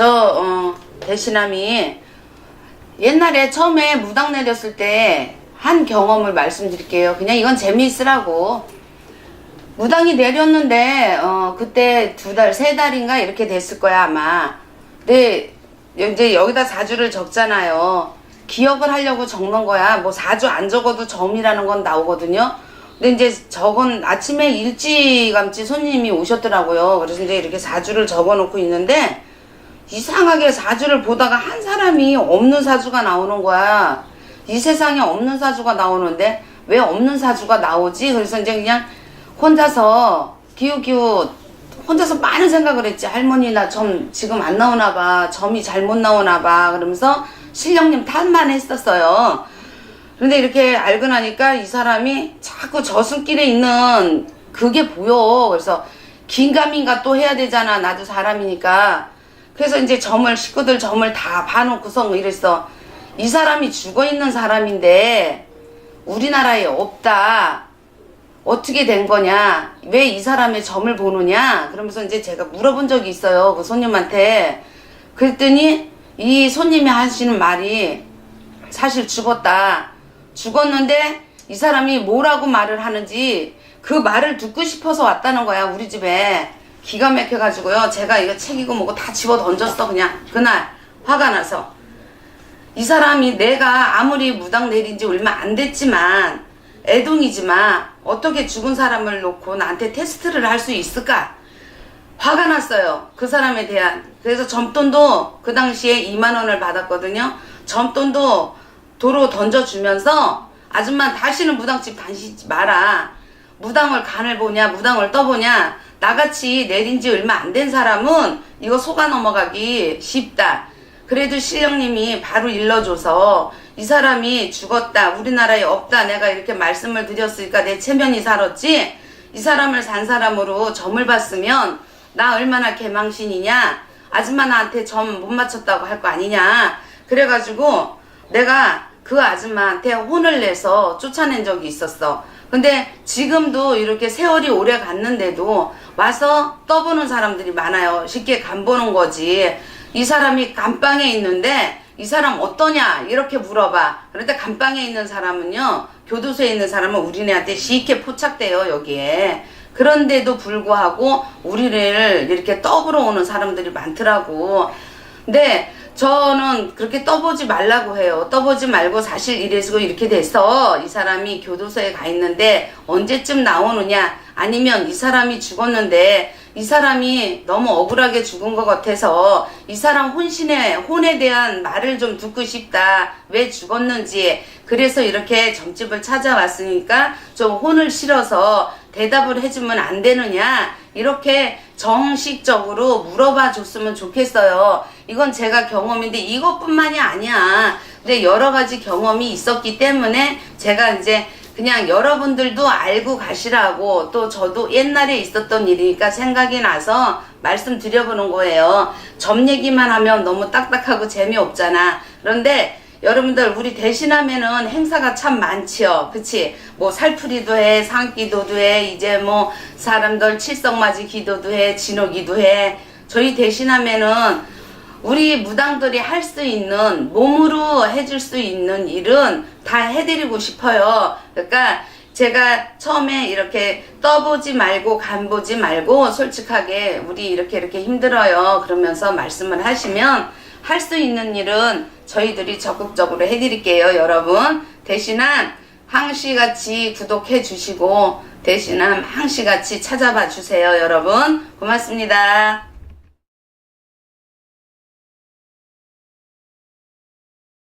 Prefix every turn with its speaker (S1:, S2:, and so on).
S1: 저 어, 대신함이 옛날에 처음에 무당 내렸을 때 한 경험을 말씀드릴게요. 그냥 이건 재미있으라고. 무당이 내렸는데 어 그때 두 달, 세 달인가 이렇게 됐을 거야 아마. 근데 이제 여기다 사주를 적잖아요. 기억을 하려고 적는 거야. 뭐 사주 안 적어도 점이라는 건 나오거든요. 근데 이제 적은 아침에 일찌감치 손님이 오셨더라고요. 그래서 이제 이렇게 사주를 적어 놓고 있는데 이상하게 사주를 보다가 한 사람이 없는 사주가 나오는 거야. 이 세상에 없는 사주가 나오는데 왜 없는 사주가 나오지? 그래서 이제 그냥 혼자서 기우기우 혼자서 많은 생각을 했지. 할머니 나 점 지금 안 나오나 봐. 점이 잘못 나오나 봐. 그러면서 실령님 탓만 했었어요. 근데 이렇게 알고 나니까 이 사람이 자꾸 저승길에 있는 그게 보여. 그래서 긴가민가 또 해야 되잖아. 나도 사람이니까. 그래서 이제 점을 식구들 점을 다 봐놓고서 이랬어. 이 사람이 죽어 있는 사람인데 우리나라에 없다. 어떻게 된 거냐? 왜 이 사람의 점을 보느냐? 그러면서 이제 제가 물어본 적이 있어요. 그 손님한테. 그랬더니 이 손님이 하시는 말이 사실 죽었다. 죽었는데 이 사람이 뭐라고 말을 하는지 그 말을 듣고 싶어서 왔다는 거야, 우리 집에. 기가 막혀가지고요. 제가 이거 책이고 뭐고 다 집어 던졌어, 그냥. 그날. 화가 나서. 이 사람이 내가 아무리 무당 내린 지 얼마 안 됐지만, 애동이지만, 어떻게 죽은 사람을 놓고 나한테 테스트를 할 수 있을까? 화가 났어요. 그 사람에 대한. 그래서 점돈도 그 당시에 2만 원을 받았거든요. 점돈도 도로 던져주면서, 아줌마 다시는 무당집 다니지 마라. 무당을 간을 보냐, 무당을 떠보냐, 나같이 내린 지 얼마 안 된 사람은 이거 속아 넘어가기 쉽다. 그래도 실령님이 바로 일러줘서 이 사람이 죽었다, 우리나라에 없다, 내가 이렇게 말씀을 드렸으니까 내 체면이 살았지, 이 사람을 산 사람으로 점을 봤으면 나 얼마나 개망신이냐, 아줌마 나한테 점 못 맞췄다고 할 거 아니냐. 그래가지고 내가 그 아줌마한테 혼을 내서 쫓아낸 적이 있었어. 근데 지금도 이렇게 세월이 오래 갔는데도 와서 떠보는 사람들이 많아요. 쉽게 간 보는 거지. 이 사람이 감방에 있는데 이 사람 어떠냐 이렇게 물어봐. 그런데 감방에 있는 사람은요 교도소에 있는 사람은 우리네한테 쉽게 포착돼요 여기에. 그런데도 불구하고 우리를 이렇게 떠보러 오는 사람들이 많더라고. 근데 저는 그렇게 떠보지 말라고 해요. 떠보지 말고 사실 이래서 이렇게 돼서 이 사람이 교도소에 가 있는데 언제쯤 나오느냐 아니면 이 사람이 죽었는데 이 사람이 너무 억울하게 죽은 것 같아서 이 사람 혼신의 혼에 대한 말을 좀 듣고 싶다. 왜 죽었는지. 그래서 이렇게 점집을 찾아왔으니까 좀 혼을 실어서 대답을 해주면 안 되느냐. 이렇게 정식적으로 물어봐 줬으면 좋겠어요. 이건 제가 경험인데 이것뿐만이 아니야. 근데 여러 가지 경험이 있었기 때문에 제가 이제 그냥 여러분들도 알고 가시라고 또 저도 옛날에 있었던 일이니까 생각이 나서 말씀드려보는 거예요. 점 얘기만 하면 너무 딱딱하고 재미없잖아. 그런데 여러분들 우리 대신하면은 행사가 참 많지요. 그치? 뭐 살풀이도 해, 상기도도 해, 이제 뭐 사람들 칠성맞이 기도도 해, 진호기도 해. 저희 대신하면은 우리 무당들이 할 수 있는 몸으로 해줄 수 있는 일은 다 해드리고 싶어요. 그러니까 제가 처음에 이렇게 떠보지 말고 간보지 말고 솔직하게 우리 이렇게 이렇게 힘들어요. 그러면서 말씀을 하시면 할 수 있는 일은 저희들이 적극적으로 해드릴게요, 여러분. 대신한 항시같이 구독해 주시고 대신한 항시같이 찾아봐 주세요, 여러분. 고맙습니다.